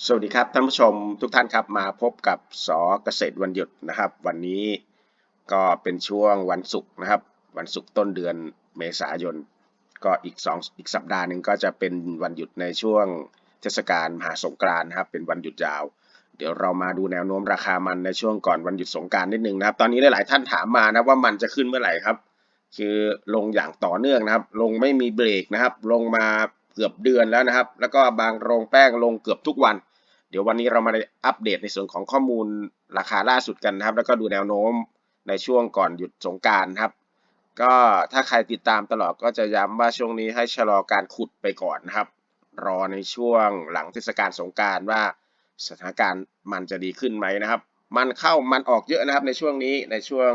สวัสดีครับท่านผู้ชมทุกท่านครับมาพบกับสอเกษตรวันหยุดนะครับ วันนี้ก็เป็นช่วงวันศุกร์นะครับ วันศุกร์ต้นเดือนเมษายน ก็อีกสองอีกสัปดาห์หนึ่งก็จะเป็นวันหยุดในช่วงเทศกาลมหาสงกรานต์นะครับ เป็นวันหยุดยาว เดี๋ยวเรามาดูแนวโน้มราคามันในช่วงก่อนวันหยุดสงกรารนิดนึงนะครับ ตอนนี้หลายๆท่านถามมานะว่ามันจะขึ้นเมื่อไหร่ครับ คือลงอย่างต่อเนื่องนะครับ ลงไม่มีเบรกนะครับ ลงมา เกือบเดือนแล้วนะครับ แล้วก็บางโรงแป้งลงเกือบทุกวัน เดี๋ยววันนี้เรามาอัปเดตในส่วนของข้อมูลราคาล่าสุดกันนะครับ แล้วก็ดูแนวโน้มในช่วงก่อนหยุดสงการครับ ก็ถ้าใครติดตามตลอดก็จะย้ำว่าช่วงนี้ให้ชะลอการขุดไปก่อนนะครับ รอในช่วงหลังเทศกาลสงการว่าสถานการณ์มันจะดีขึ้นไหมนะครับ มันเข้ามันออกเยอะนะครับในช่วงนี้ในช่วง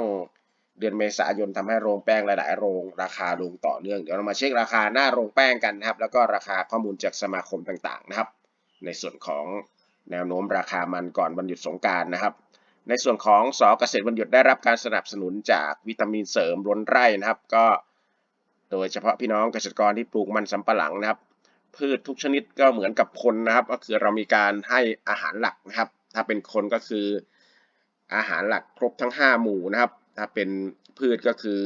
เดือนเมษายนทำให้โรงแป้งหลายๆโรงราคาลงต่อเนื่อง เดี๋ยวเรามาเช็คราคาหน้าโรงแป้งกันนะครับ แล้วก็ราคาข้อมูลจากสมาคมต่างๆนะครับ ในส่วนของแนวโน้มราคามันก่อนวันหยุดสงการนะครับ ในส่วนของสอเกษตรวันหยุดได้รับการสนับสนุนจากวิตามินเสริมล้นไร่นะครับ ก็ โดยเฉพาะพี่น้องเกษตรกรที่ปลูกมันสำปะหลังนะครับ พืชทุกชนิดก็เหมือนกับคนนะครับ ก็คือเรามีการให้อาหารหลักนะครับ ถ้าเป็นคนก็คืออาหารหลักครบทั้ง 5 หมู่นะครับ ถ้าเป็นพืชก็คือ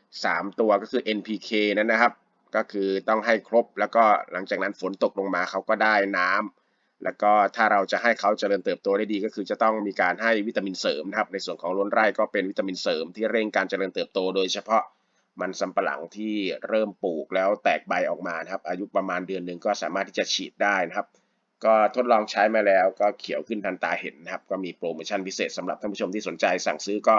3 ตัวก็คือ NPK นั้นนะครับ ก็คือต้องให้ครบ แล้วก็หลังจากนั้นฝนตกลงมาเขาก็ได้น้ำแล้วก็ถ้าเราจะให้เขาเจริญเติบโตได้ดี ก็คือจะต้องมีการให้วิตามินเสริมนะครับ ในส่วนของล้นไร่ก็เป็นวิตามินเสริม ที่เร่งการเจริญเติบโต โดยเฉพาะมันสำปะหลังที่เริ่มปลูกแล้วแตกใบออกมานะครับ อายุประมาณเดือนหนึ่งก็สามารถที่จะฉีดได้นะครับ ก็ทดลองใช้มาแล้วก็เขียวขึ้นทันตาเห็นนะครับ ก็มีโปรโมชั่นพิเศษสำหรับท่านผู้ชมที่สนใจสั่งซื้อก็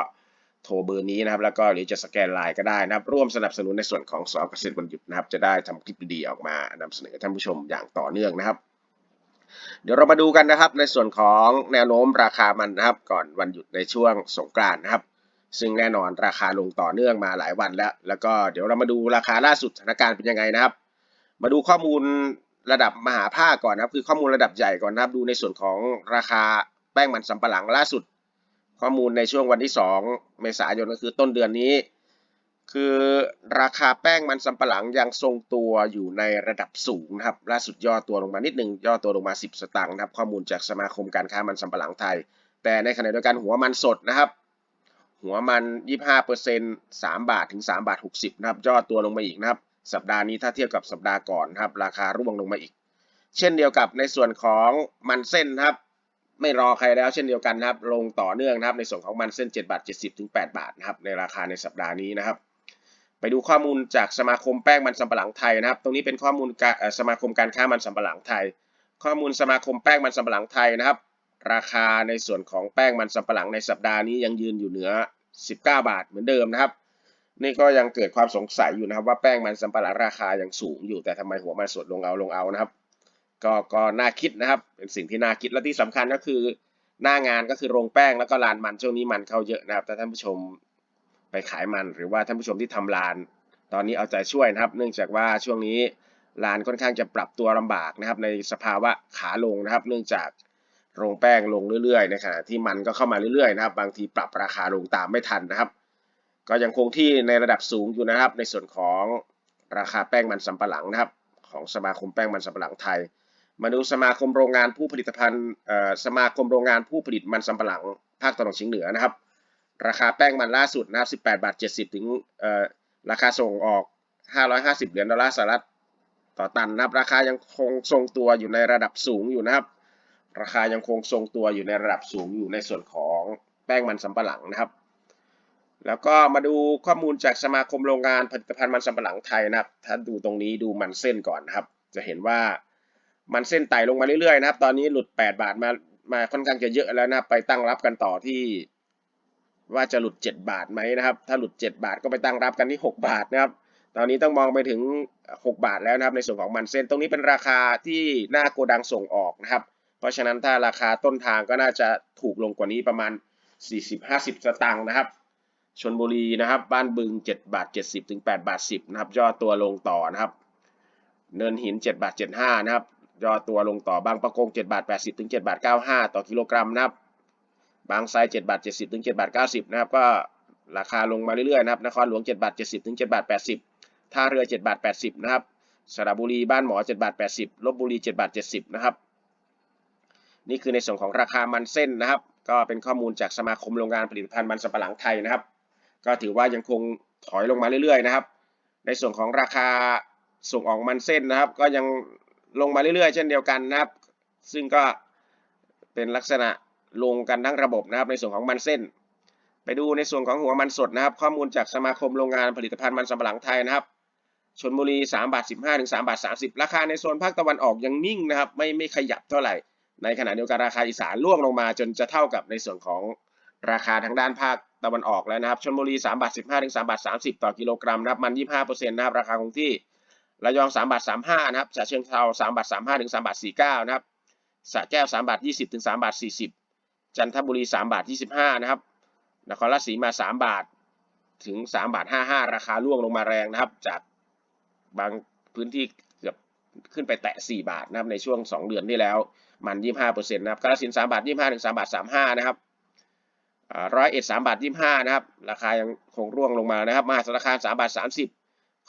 โทรเบอร์นี้นะครับ แล้วก็หรือจะสแกนไลน์ก็ได้นะครับ ร่วมสนับสนุนในส่วนของสอเกษตรวันหยุดนะครับ จะได้ทำคลิปดีๆออกมานำเสนอท่านผู้ชมอย่างต่อเนื่องนะครับ เดี๋ยวเรามาดูกันนะครับในส่วนของแนวโน้มราคามันนะครับ ก่อนวันหยุดในช่วงสงกรานต์นะครับ ซึ่งแน่นอนราคาลงต่อเนื่องมาหลายวันแล้ว แล้วก็เดี๋ยวเรามาดูราคาล่าสุดสถานการณ์เป็นยังไงนะครับ มาดูข้อมูลระดับมหาภาคก่อนนะครับ คือข้อมูลระดับใหญ่ก่อนนะครับ ดูในส่วนของราคาแป้งมันสำปะหลังล่าสุด ข้อมูลในช่วงวันที่ 2 เมษายนก็คือต้นเดือนนี้ คือราคาแป้งมันสำปะหลังยังทรงตัวอยู่ในระดับสูงนะครับล่าสุดย่อตัวลงมานิดหนึ่งย่อตัวลงมา 10 สตางค์นะครับข้อมูลจากสมาคมการค้ามันสำปะหลังไทย แต่ในขณะเดียวกันหัวมันสดนะครับ หัวมัน 25เปอร์เซ็นต์3บาทถึง 3 บาท 60 นะครับย่อตัวลงมาอีกนะครับ สัปดาห์นี้ถ้าเทียบกับสัปดาห์ก่อนนะครับราคาร่วงลงมาอีก เช่นเดียวกับในส่วนของมันเส้นนะครับ ไม่รอใครแล้วเช่นเดียวกันนะครับ ลงต่อเนื่องนะครับ ในส่วนของมันเส้น 7 บาท 70 ถึง 8 บาทนะครับ ในราคาในสัปดาห์นี้นะครับ ไปดูข้อมูลจากสมาคมแป้งมันสำปะหลังไทยนะครับ ตรงนี้เป็นข้อมูลสมาคมการค้ามันสำปะหลังไทย ข้อมูลสมาคมแป้งมันสำปะหลังไทยนะครับ ราคาในส่วนของแป้งมันสำปะหลังในสัปดาห์นี้ยังยืนอยู่เหนือ 19 บาทเหมือนเดิมนะครับ นี่ก็ยังเกิดความสงสัยอยู่นะครับ ว่าแป้งมันสำปะหลังราคายังสูงอยู่แต่ทำไมหัวมันสดลงเอาลงเอานะครับ ก็ก็น่าคิดนะครับ เป็นสิ่งที่น่าคิดและที่สำคัญก็คือหน้างานก็คือโรงแป้งแล้วก็ลานมันช่วงนี้มันเข้าเยอะนะครับถ้าท่านผู้ชมไปขายมันหรือว่าท่านผู้ชมที่ทำลาน ตอนนี้เอาใจช่วยนะครับ เนื่องจากว่าช่วงนี้ลานค่อนข้างจะปรับตัวลำบากนะครับ ในสภาวะขาลงนะครับ เนื่องจากโรงแป้งลงเรื่อยๆในขณะที่มันก็เข้ามาเรื่อยๆนะครับ บางทีปรับราคาลงตามไม่ทันนะครับ ก็ยังคงที่ในระดับสูงอยู่นะครับ ในส่วนของราคาแป้งมันสำปะหลังนะครับ ของสมาคมแป้งมันสำปะหลังไทย มาดูสมาคมโรงงานผู้ผลิตภัณฑ์สมาคมโรงงานผู้ผลิตมันสำปะหลังภาคตะวันออกเฉียงเหนือนะครับ ราคาแป้งมันล่าสุดนะครับ18บาท70 ถึงราคาส่งออก 550 เหรียญดอลลาร์สหรัฐต่อตันนะครับ ราคายังคงทรงตัวอยู่ในระดับสูงอยู่นะครับ ราคายังคงทรงตัวอยู่ในระดับสูงอยู่ในส่วนของแป้งมันสำปะหลังนะครับ แล้วก็มาดูข้อมูลจากสมาคมโรงงานผลิตภัณฑ์มันสำปะหลังไทยนะครับ ถ้าดูตรงนี้ดูมันเส้นก่อนนะครับ จะเห็นว่า มันเส้นไต่ลงมาเรื่อยๆนะครับ ตอนนี้หลุด 8 บาทมามาค่อนข้างจะเยอะแล้วนะครับไปตั้งรับกันต่อที่ ว่าจะหลุด 7 บาทไหมนะครับ ถ้าหลุด 7 บาทก็ไปตั้งรับกันที่ 6 บาทนะครับ ตอนนี้ต้องมองไปถึง 6 บาทแล้วนะครับ ในส่วนของมันเส้นตรงนี้เป็นราคาที่หน้าโกดังส่งออกนะครับ เพราะฉะนั้นถ้าราคาต้นทางก็น่าจะถูกลงกว่านี้ประมาณ 40-50 สตางค์นะครับชนบุรีนะครับบ้านบึง 7 บาท 70 ถึง 8 บาท 10 นะครับย่อตัวลงต่อนะครับ เนินหิน 7 บาท 75 นะครับ ย่อตัวลงต่อบางประกง7บาท80ถึง7บาท95 ต่อกิโลกรัมนะครับ บางไทร7บาท70ถึง7บาท90 นะครับ ก็ราคาลงมาเรื่อยๆนะครับ นครหลวง7บาท70ถึง7บาท80 ท่าเรือ7บาท80 นะครับ สระบุรีบ้านหมอ7บาท80 ลบบุรี7บาท70 นะครับ นี่คือในส่วนของราคามันเส้นนะครับ ก็เป็นข้อมูลจากสมาคมโรงงานผลิตภัณฑ์มันสำปะหลังไทยนะครับ ก็ถือว่ายังคงถอยลงมาเรื่อยๆนะครับ ในส่วนของราคาส่งออกมันเส้นนะครับ ก็ยัง ลงมาเรื่อยๆ เช่นเดียวกันนะครับ ซึ่งก็เป็นลักษณะลงกันทั้งระบบนะครับ ในส่วนของมันเส้น ไปดูในส่วนของหัวมันสดนะครับ ข้อมูลจากสมาคมโรงงานผลิตภัณฑ์มันสำปะหลังไทยนะครับชนบุรี3บาท15ถึง3บาท30 ราคาในโซนภาคตะวันออกยังนิ่งนะครับ ไม่ไม่ขยับเท่าไหร่ ในขณะเดียวกันราคาอีสานร่วงลงมา จนจะเท่ากับในส่วนของราคาทางด้านภาคตะวันออกแล้วนะครับชลบุรี3บาท15ถึง3บาท30 ต่อกิโลกรัมนะครับมัน 25%นะครับราคาคงที่ ระยอง3บาท35นะครับฉะเชิงเทรา3บาท35ถึง3บาท49นะครับสระแก้ว3บาท20ถึง3บาท40 จันทบุรี3บาท25นะครับนครราชสีมา 3 บาทถึง 3 บาท 55 ราคาร่วงลงมาแรงนะครับ จากบางพื้นที่เกือบขึ้นไปแตะ 4 บาทนะครับในช่วง 2 เดือนที่แล้ว มัน 25%นะครับกาฬสินธุ์3บาท 25ถึง3บาท 35 นะครับร้อยเอ็ดสามบาท25นะครับ ราคายังคงร่วงลงมานะครับ มหาสารคาม3บาท30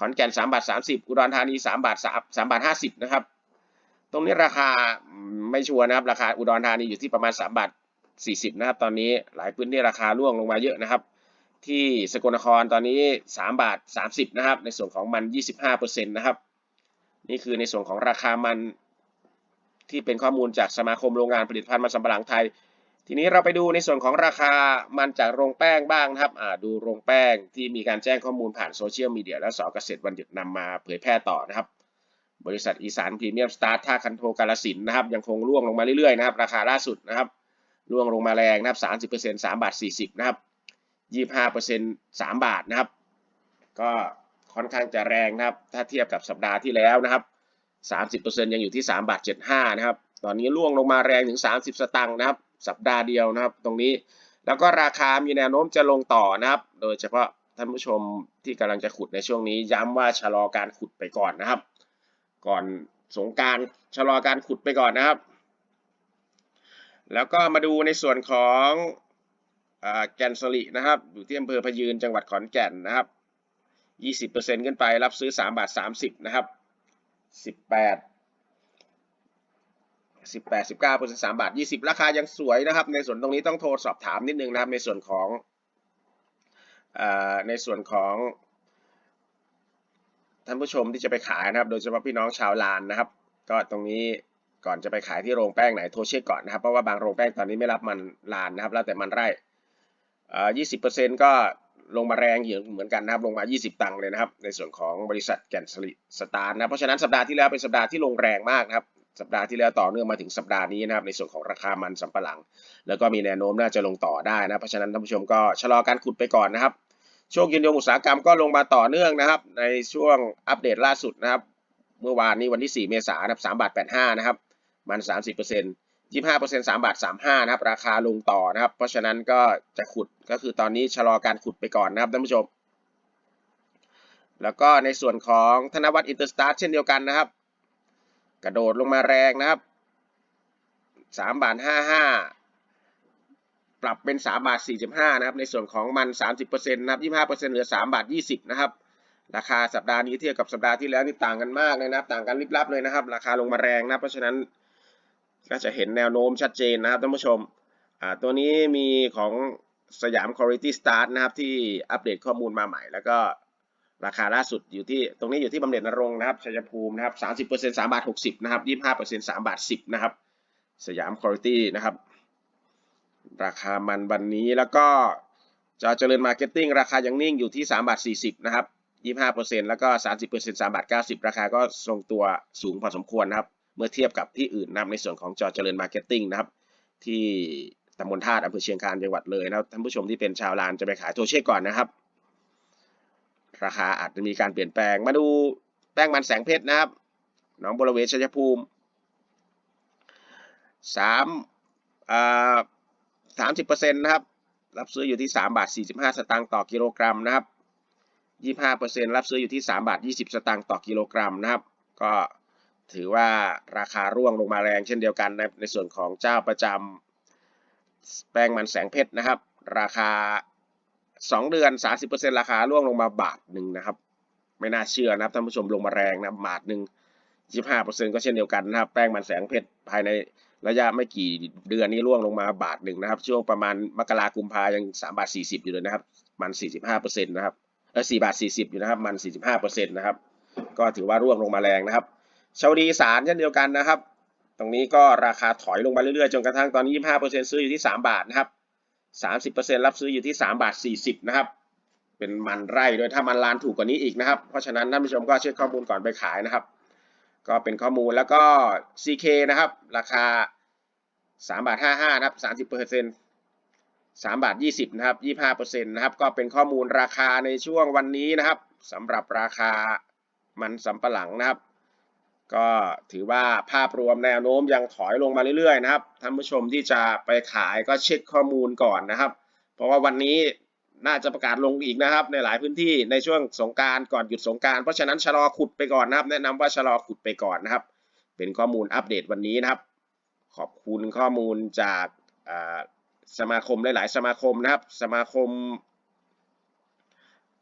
ขอนแก่น3บาท30อุดรธานี3บาท3 3บาท50นะครับ ตรงนี้ราคาไม่ชัวร์นะครับ ราคาอุดรธานีอยู่ที่ประมาณ3บาท40นะครับ ตอนนี้หลายพื้นที่ราคาร่วงลงมาเยอะนะครับ ที่สกลนครตอนนี้3บาท30นะครับ ในส่วนของมัน25%นะครับ นี่คือในส่วนของราคามันที่เป็นข้อมูลจากสมาคมโรงงานผลิตภัณฑ์มันสำปะหลังไทย ทีนี้เราไปดูในส่วนของราคามันจากโรงแป้งบ้างนะครับดูโรงแป้งที่มีการแจ้งข้อมูลผ่านโซเชียลมีเดียและสอเกษตรวันหยุดนำมาเผยแพร่ต่อนะครับ บริษัทอีสานพรีเมียมสตาร์ท่าคันโทกาลสินนะครับ ยังคงร่วงลงมาเรื่อยๆนะครับ ราคาล่าสุดนะครับร่วงลงมาแรงนะครับ30% 3บาท40นะครับ25% 3บาทนะครับ ก็ค่อนข้างจะแรงนะครับ ถ้าเทียบกับสัปดาห์ที่แล้วนะครับ30%ยังอยู่ที่3บาท75นะครับ ตอนนี้ร่วงลงมาแรงถึง30สตังค์นะครับ สัปดาห์เดียวนะครับ ตรงนี้ แล้วก็ราคามีแนวโน้มจะลงต่อนะครับ โดยเฉพาะท่านผู้ชมที่กำลังจะขุดในช่วงนี้ ย้ำว่าชะลอการขุดไปก่อนนะครับ ก่อนสงการชะลอการขุดไปก่อนนะครับ แล้วก็มาดูในส่วนของแกนสลินะครับ อยู่ที่อำเภอพยืนจังหวัดขอนแก่นนะครับ 20%ขึ้นไปรับซื้อ 3 บาท 30 นะครับ 18 18 19 เปอร์เซ็นต์3บาท 20 ราคายังสวยนะครับ ในส่วนตรงนี้ต้องโทรสอบถามนิดนึงนะครับ ในส่วนของอในส่วนของท่านผู้ชมที่จะไปขายนะครับ โดยเฉพาะพี่น้องชาวลานนะครับ ก็ตรงนี้ก่อนจะไปขายที่โรงแป้งไหนโทรเช็คก่อนนะครับเพราะว่าบางโรงแป้งตอนนี้ไม่รับมันลานนะครับ แล้วแต่มันไร่ยี่สิบเปอ่า20%ก็ลงมาแรงอยู่เหมือนกันนะครับลงมา 20 ตังค์เลยนะครับ ในส่วนของบริษัทแกนสลิสตาร์นะเพราะฉะนั้นสัปดาห์ที่แล้วเป็นสัปดาห์ที่ลงแรงมากนะครับ สัปดาห์ที่แล้วต่อเนื่องมาถึงสัปดาห์นี้นะครับในส่วนของราคามันสำปะหลัง แล้วก็มีแนวโน้มน่าจะลงต่อได้นะเพราะฉะนั้นท่านผู้ชมก็ชะลอการขุดไปก่อนนะครับช่วงยืนยงอุตสาหกรรมก็ลงมาต่อเนื่องนะครับ ในช่วงอัปเดตล่าสุดนะครับเมื่อวานนี้วันที่ 4 เมษายนนะครับ3บาท85นะครับมัน30% 25% 3บาท35นะครับราคาลงต่อนะครับ เพราะฉะนั้นก็จะขุดก็คือตอนนี้ชะลอการขุดไปก่อนนะครับท่านผู้ชม แล้วก็ในส่วนของธนวัฒน์อินเตอร์สตาร์เช่นเดียวกันนะครับ กระโดดลงมาแรงนะครับ3บาท55ปรับเป็น3บาท45นะครับ ในส่วนของมัน30%นต์นะครับ25%เปอร์เซ็นต์เหลือ3บาท20นะครับ ราคาสัปดาห์นี้เทียบกับสัปดาห์ที่แล้วนี่ต่างกันมากเลยนะครับ ต่างกันลิบลับเลยนะครับ ราคาลงมาแรงนะเพราะฉะนั้นก็จะเห็นแนวโน้มชัดเจนนะครับท่านผู้ชมอ่าตัวนี้มีของสยาม Quality Start นะครับที่อัปเดตข้อมูลมาใหม่แล้วก็ ราคาล่าสุดอยู่ที่ตรงนี้อยู่ที่บำเหน็จนรงค์นะครับชัยภูมินะครับ30% 3บาท60นะครับ25% 3บาท10นะครับ สยาม Quality นะครับ ราคามันวันนี้แล้วก็จอเจริญมาร์เก็ตติ้งราคายังนิ่งอยู่ที่3บาท40นะครับ25%แล้วก็30% 3บาท90ราคาก็ทรงตัวสูงพอสมควรนะครับ เมื่อเทียบกับที่อื่นนับในส่วนของจอเจริญมาร์เก็ตติ้งนะครับ ที่ตำบลธาตุอำเภอเชียงคานจังหวัดเลยนะครับท่านผู้ชมที่เป็นชาวลานจะไปขายตัวเช็คก่อนนะครับ ราคาอาจจะมีการเปลี่ยนแปลง มาดูแป้งมันแสงเพชรนะครับหนองบระเวชัยภูมิสามอ่าสามสิบเปอร์เซ็นต์นะครับ รับซื้ออยู่ที่สามบาทสี่สิบห้าสตางค์ต่อกิโลกรัมนะครับยี่ห้าเปอร์เซ็นต์รับซื้ออยู่ที่สามบาทยี่สิบสตางค์ต่อกิโลกรัมนะครับ ก็ถือว่าราคาร่วงลงมาแรงเช่นเดียวกันในในส่วนของเจ้าประจำแป้งมันแสงเพชรนะครับ ราคา 2เดือน30%ราคาร่วงลงมาบาทหนึ่งนะครับ ไม่น่าเชื่อนะครับท่านผู้ชมลงมาแรงนะบาทหนึ่ง25%ก็เช่นเดียวกันนะครับ แป้งมันแสงเพชรภายในระยะไม่กี่เดือนนี้ร่วงลงมาบาทหนึ่งนะครับ ช่วงประมาณมกรากุมภายัง3บาท40อยู่เลยนะครับ มัน45%นต์นะครับเออ4บาท40อยู่นะครับ มัน45%นต์นะครับ ก็ถือว่าร่วงลงมาแรงนะครับชาวดีอีสารเช่นเดียวกันนะครับ ตรงนี้ก็ราคาถอยลงมาเรื่อยๆ จนกระทั่งตอนนี้ 25%ซื้ออยู่ที่ 3 บาทนะครับ 30%รับซื้ออยู่ที่3บาท40นะครับเป็นมันไร่โดยถ้ามันลานถูกกว่านี้อีกนะครับ เพราะฉะนั้นท่านผู้ชมก็เช็คข้อมูลก่อนไปขายนะครับ ก็เป็นข้อมูลแล้วก็ CK นะครับ ราคา3บาท55นะครับ30% 3บาท20นะครับ25%นะครับก็เป็นข้อมูลราคาในช่วงวันนี้นะครับสำหรับราคามันสำปะหลังนะครับ ก็ถือว่าภาพรวมแนวโน้มยังถอยลงมาเรื่อยๆนะครับท่านผู้ชมที่จะไปขายก็เช็คข้อมูลก่อนนะครับ เพราะว่าวันนี้น่าจะประกาศลงอีกนะครับ ในหลายพื้นที่ในช่วงสงการก่อนหยุดสงการเพราะฉะนั้นชะลอขุดไปก่อนนะครับ แนะนำว่าชะลอขุดไปก่อนนะครับ เป็นข้อมูลอัปเดตวันนี้นะครับ ขอบคุณข้อมูลจากสมาคมหลาย ๆ สมาคมนะครับ สมาคม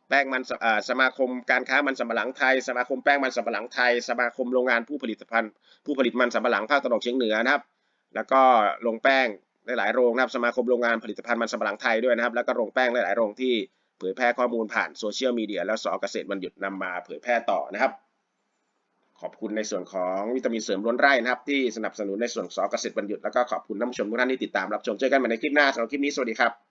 แป้งมันสมาคมการค้ามันสำปะหลังไทย สมาคมแป้งมันสำปะหลังไทย สมาคมโรงงานผู้ผลิตภัณฑ์ผู้ผลิตมันสำปะหลังภาคตะวันออกเฉียงเหนือนะครับ แล้วก็โรงแป้งหลายๆโรงนะครับ สมาคมโรงงานผลิตภัณฑ์มันสำปะหลังไทยด้วยนะครับ แล้วก็โรงแป้งหลายๆโรงที่เผยแพร่ข้อมูลผ่านโซเชียลมีเดียแล้วสอเกษตรวันหยุดนำมาเผยแพร่ต่อนะครับ ขอบคุณในส่วนของวิตามินเสริมล้นไร่นะครับ ที่สนับสนุนในส่วนสอเกษตรวันหยุดแล้วก็ขอบคุณท่านผู้ชมทุกท่านที่ติดตามรับชมเจอกันใหม่ในคลิปหน้าสำหรับคลิปนี้สวัสดีครับ